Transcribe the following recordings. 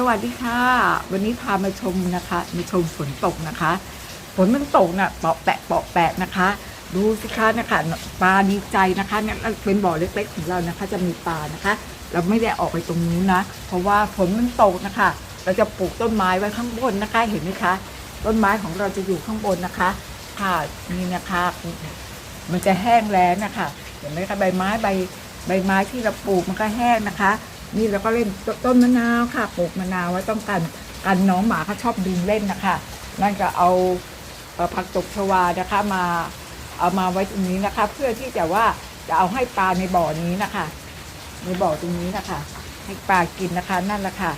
สวัสดีค่ะ วันนี้พามาชมนะคะมาชมฝนตกนะคะฝนมันตกน่ะเปาะแปะเปาะแปะนะคะ ดูสิคะนะคะปลาดีใจนะคะเนี่ยเป็นบ่อเล็กๆของเรานะคะ จะมีปลานะคะ เราไม่ได้ออกไปตรงนู้นนะ เพราะว่าฝนมันตกนะคะ เราจะปลูกต้นไม้ไว้ข้างบนนะคะเห็นไหมคะ ต้นไม้ของเราจะอยู่ข้างบนนะคะค่ะนี่นะคะ มันจะแห้งแล้งนะคะเห็นไหมคะใบไม้ใบใบไม้ที่เราปลูกมันก็แห้งนะคะ นี่เราก็เล่นต้นมะนาวค่ะปลูกมะนาวไว้ต้องการกันน้องหมาเขาชอบดึงเล่นนะคะ นั่นก็เอาผักตบชวานะคะมาเอามาไว้ตรงนี้นะคะ เพื่อที่จะว่าจะเอาให้ปลาในบ่อนี้นะคะ ในบ่อตรงนี้นะคะ ให้ปลากินนะคะนั่นแหละค่ะ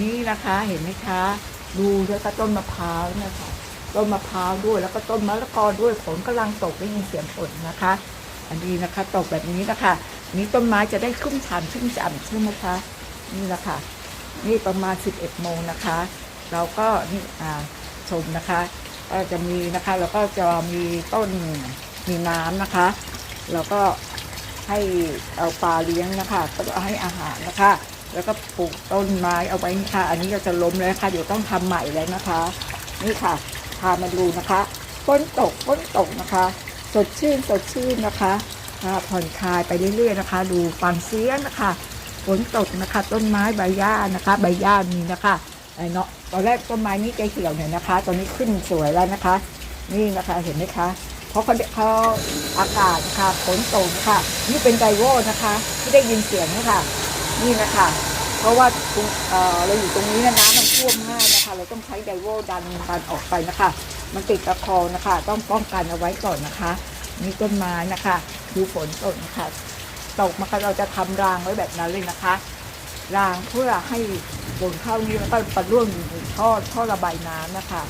นี่นะคะเห็นไหมคะ ดูแล้วก็ต้นมะพร้าวนะคะต้นมะพร้าวด้วยแล้วก็ต้นมะละกอด้วยฝนกำลังตกได้ยินเสียงฝนนะคะ อันนี้นะคะตกแบบนี้นะคะ นี้ต้นไม้จะได้ชุ่มฉ่ำชุ่มฉ่ำใช่ไหมคะ นี่แหละค่ะ นี่ประมาณ 11 โมงนะคะ เราก็นี่อ่าชมนะคะ ก็จะมีนะคะแล้วก็จะมีต้นมีน้ำนะคะ แล้วก็ให้เอาปลาเลี้ยงนะคะก็จะให้อาหารนะคะ แล้วก็ปลูกต้นไม้เอาไว้นี่ค่ะ อันนี้ก็จะล้มแล้วนะคะเดี๋ยวต้องทำใหม่แล้วนะคะ นี่ค่ะ พามาดูนะคะฝนตกฝนตกนะคะ สดชื่นสดชื่นนะคะ อ่าผ่อนคลายไปเรื่อยๆนะคะ ดูฟังเสียงนะคะฝนตกนะคะ ต้นไม้ใบหญ้านะคะ ใบหญ้ามีนะคะไอ้เนาะตอนแรกต้นไม้นี้จะเหี่ยวหน่อยนะคะ ตอนนี้ขึ้นสวยแล้วนะคะ นี่นะคะเห็นไหมคะเพราะเขาเขาอากาศนะคะฝนตกค่ะ นี่เป็นไดโวนะคะ ที่ได้ยินเสียงนะคะนี่นะคะเพราะว่าเออเราอยู่ตรงนี้นะน้ำมันท่วมง่ายนะคะ เราต้องใช้ไดโวดันดันออกไปนะคะ มันติดตะคองนะคะ ต้องป้องกันเอาไว้ก่อนนะคะ นี่ต้นไม้นะคะดูฝนตกนะคะตกมาก็เราจะทำรางไว้แบบนั้นเลยนะคะ รางเพื่อให้ฝนเข้านี้แล้วก็ปะร่วงอยู่ในท่อท่อระบายน้ำนะคะ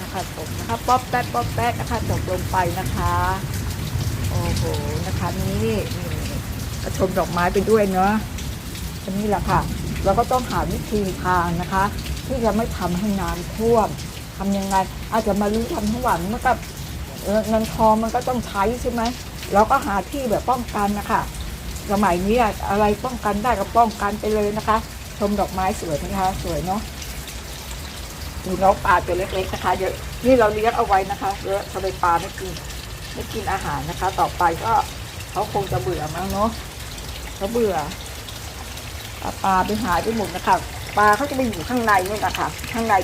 นะคะผมนะคะป๊อปแป๊ดป๊อปแป๊ดนะคะตกลงไปนะคะโอ้โหนะคะนี่นี่ก็ชมดอกไม้ไปด้วยเนาะอันนี้แหละค่ะ เราก็ต้องหาวิธีทางนะคะ ที่จะไม่ทำให้น้ำท่วมทำยังไงอาจจะมาลื้ทำทั้งวันเมันก็เอ่อ เงินทองมันก็ต้องใช้ใช่ไหมเราก็หาที่แบบป้องกันนะคะสมัยนี้อะอะไรป้องกันได้ก็ป้องกันไปเลยนะคะ ชมดอกไม้สวยนะคะสวยเนาะดูน้องปลาตัวเล็กๆนะคะเยอะนี่เราเลี้ยงเอาไว้นะคะเยอะทำไมปลาไม่กินไม่กินอาหารนะคะ ต่อไปก็เขาคงจะเบื่อมั้งเนาะเขาเบื่อเอาปลาไปหายไปหมดนะคะปลาเขาจะไปอยู่ข้างในนี่นนะคะข้างใน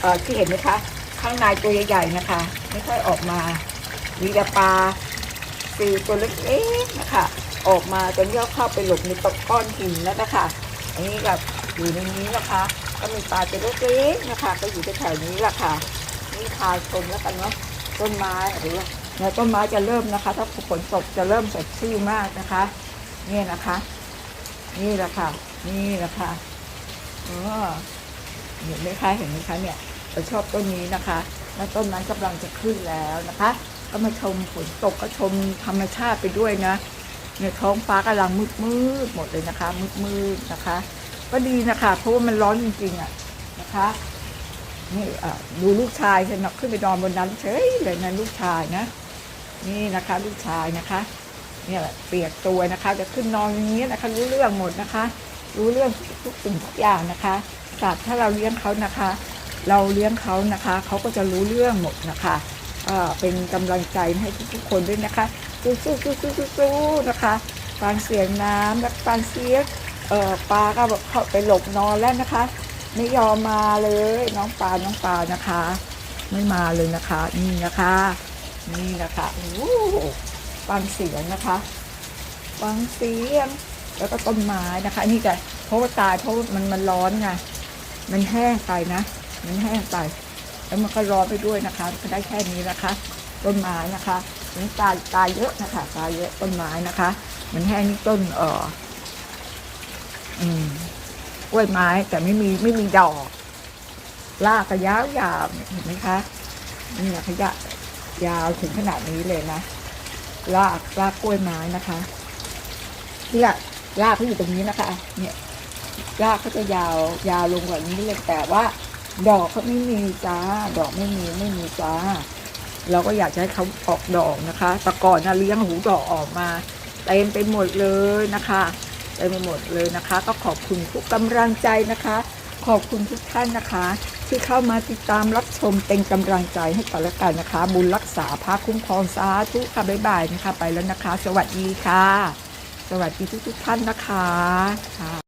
เอ่อที่เห็นไหมคะ ข้างในตัวใหญ่ๆนะคะ ไม่ค่อยออกมา มีแต่ปลาสีตัวเล็กๆนะคะ ออกมาจนที่เขาเข้าไปหลบในตะก้อนหินแล้วนะคะ อันนี้แบบอยู่ในนี้นะคะ ก็มีปลาตัวเล็กๆนะคะ ก็อยู่แถวๆนี้แหละค่ะนี่ทาชมแล้วกันเนาะต้นไม้หรือว่าเนี่ยต้นไม้จะเริ่มนะคะ ถ้าฝนตกจะเริ่มสดชื่นมากนะคะ นี่นะคะ นี่แหละค่ะ นี่แหละค่ะเออเห็นไหมคะเห็นไหมคะเนี่ยเราชอบต้นนี้นะคะ แล้วต้นนั้นกำลังจะขึ้นแล้วนะคะ ก็มาชมฝนตกก็ชมธรรมชาติไปด้วยนะเนี่ยท้องฟ้ากำลังมืดมืดหมดเลยนะคะ มืดมืดนะคะ ก็ดีนะคะ เพราะว่ามันร้อนจริงๆอะนะคะนี่ดูลูกชายฉันนะขึ้นไปนอนบนนั้นเฉยเลยนะลูกชายนะ นี่นะคะ ลูกชายนะคะ เนี่ยแหละเปียกตัวนะคะ จะขึ้นนอนอย่างนี้นะคะ รู้เรื่องหมดนะคะ รู้เรื่องทุกสิ่งทุกอย่างนะคะสัตว์ถ้าเราเลี้ยงเขานะคะ เราเลี้ยงเขานะคะเขาก็จะรู้เรื่องหมดนะคะเป็นกำลังใจให้ทุกๆคนด้วยนะคะสู้สู้สู้สู้สู้สู้นะคะฟังเสียงน้ำและฟังเสียงเอ่อปลาก็แบบเข้าไปหลบนอนแล้วนะคะ ไม่ยอมมาเลยน้องปลาน้องปลานะคะ ไม่มาเลยนะคะ นี่นะคะ นี่นะคะโอ้โหฟังเสียงนะคะฟังเสียงแล้วก็ต้นไม้นะคะ นี่จะเพราะว่าตายเพราะมันมันร้อนไงมันแห้งไปนะ มันแห้งไป แล้วมันก็ร้อนไปด้วยนะคะก็ได้แค่นี้นะคะ ต้นไม้นะคะมันตายตายเยอะนะคะตายเยอะต้นไม้นะคะ มันแห้งนี่ต้นเอ่ออืมกล้วยไม้แต่ไม่มีไม่มีดอกรากก็ยาวยาวเห็นไหมคะนี่นะขยะยาวถึงขนาดนี้เลยนะรากรากกล้วยไม้นะคะนี่ยรากเขาอยู่ตรงนี้นะคะ เนี่ยรากเขาจะยาวยาวลงกว่านี้เลยแต่ว่า ดอกเขาไม่มีจ้า ดอกไม่มีไม่มีจ้า เราก็อยากจะให้เขาออกดอกนะคะ แต่ก่อนนะเลี้ยงหูดอกออกมาเต็มไปหมดเลยนะคะเต็มไปหมดเลยนะคะ ก็ขอบคุณทุกกำลังใจนะคะ ขอบคุณทุกท่านนะคะ ที่เข้ามาติดตามรับชมเป็นกำลังใจให้กันและกันนะคะ บุญรักษาพระคุ้มครองสาธุค่ะบ๊ายบายนะคะ ไปแล้วนะคะ สวัสดีค่ะ สวัสดีทุกๆท่านนะคะค่ะ